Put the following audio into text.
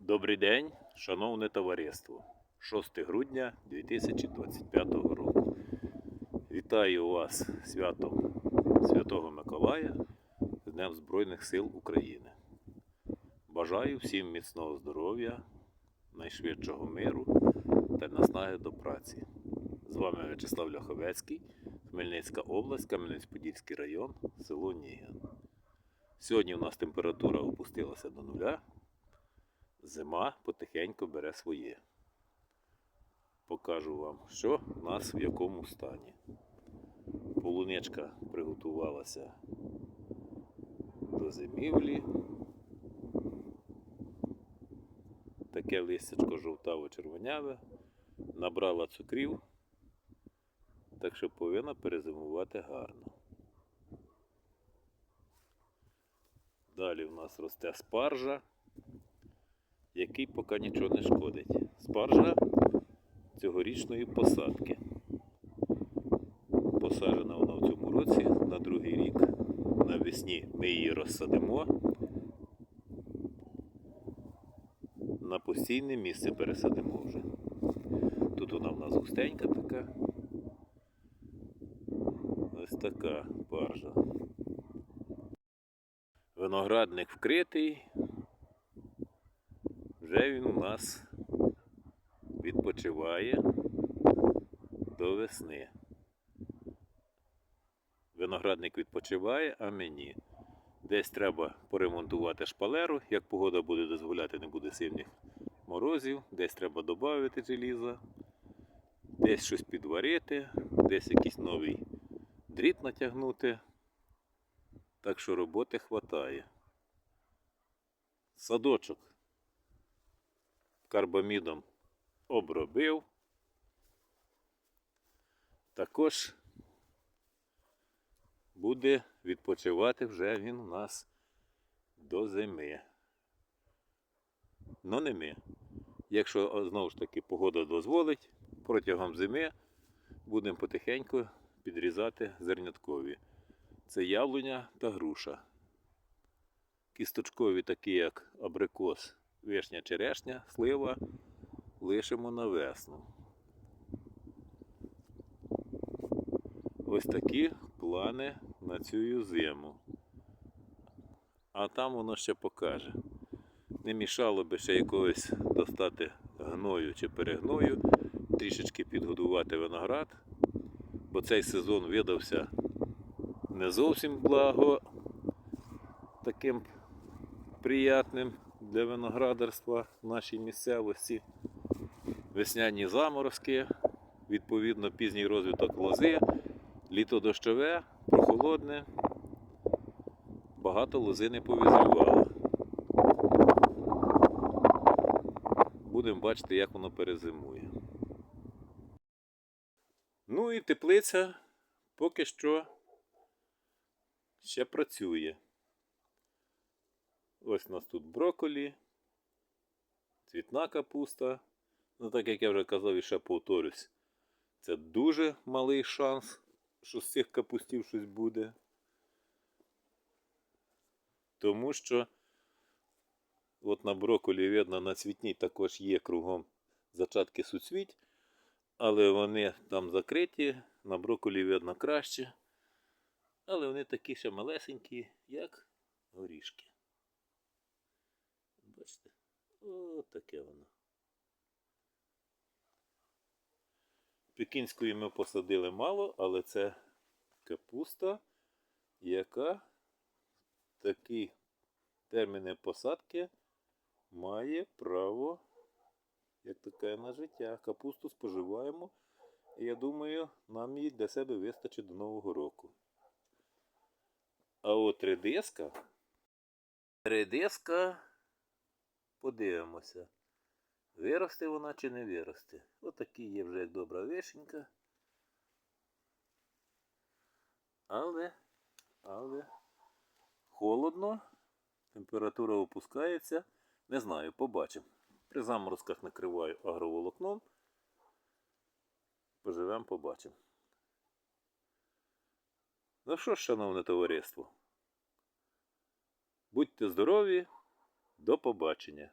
Добрий день, шановне товариство. 6 грудня 2025 року. Вітаю вас святом Святого Миколая з Днем Збройних сил України. Бажаю всім міцного здоров'я, найшвидшого миру та наснаги до праці. З вами В'ячеслав Ляховецький, Хмельницька область, Кам'янець-Подільський район, село Нігін. Сьогодні у нас температура опустилася до нуля. Зима потихеньку бере своє. Покажу вам, що в нас в якому стані. Полуничка приготувалася до зимівлі. Таке листячко жовтаво-червоняве. Набрала цукрів, так що повинна перезимувати гарно. Далі в нас росте спаржа який поки нічого не шкодить. Спаржа цьогорічної посадки. Посаджена вона в цьому році на другий рік. Навесні ми її розсадимо. На постійне місце пересадимо вже. Тут вона в нас густенька така. Ось така баржа. Виноградник вкритий. Вже він у нас відпочиває до весни. Виноградник відпочиває, а мені. Десь треба поремонтувати шпалеру, як погода буде дозволяти, не буде сильних морозів, десь треба додати желіза, десь щось підварити, десь якийсь новий дріт натягнути. Так що роботи хватає. Садочок карбамідом обробив. Також буде відпочивати вже він у нас до зими. Ну не ми. Якщо знову ж таки погода дозволить, протягом зими будемо потихеньку підрізати зерняткові. Це яблуня та груша. Кісточкові такі, як абрикос вишня, черешня, слива лишимо на весну. Ось такі плани на цю зиму. А там воно ще покаже. Не мішало би ще якогось достати гною чи перегною, трішечки підгодувати виноград, бо цей сезон видався не зовсім благо таким приятним для виноградарства в нашій місцевості. Весняні заморозки, відповідно пізній розвиток лози, літо дощове, прохолодне. Багато лози не повізрювало. Будемо бачити, як воно перезимує. Ну і теплиця поки що ще працює. Ось у нас тут брокколі, цвітна капуста. Ну, так як я вже казав і ще повторюсь, це дуже малий шанс, що з цих капустів щось буде. Тому що от на брокколі, видно, на цвітній також є кругом зачатки суцвіть, але вони там закриті, на брокколі видно краще. Але вони такі ще малесенькі, як горішки. Бачите? О, таке воно. Пекінської ми посадили мало, але це капуста, яка такі терміни посадки має право, як таке на життя. Капусту споживаємо. І я думаю, нам її для себе вистачить до Нового року. А от редиска. Редиска Подивимося, виросте вона чи не виросте. Отакі є вже як добра вишенька. Але, але холодно, температура опускається. Не знаю, побачимо. При заморозках накриваю агроволокном. Поживемо, побачимо. Ну що ж, шановне товариство, будьте здорові! До побачення!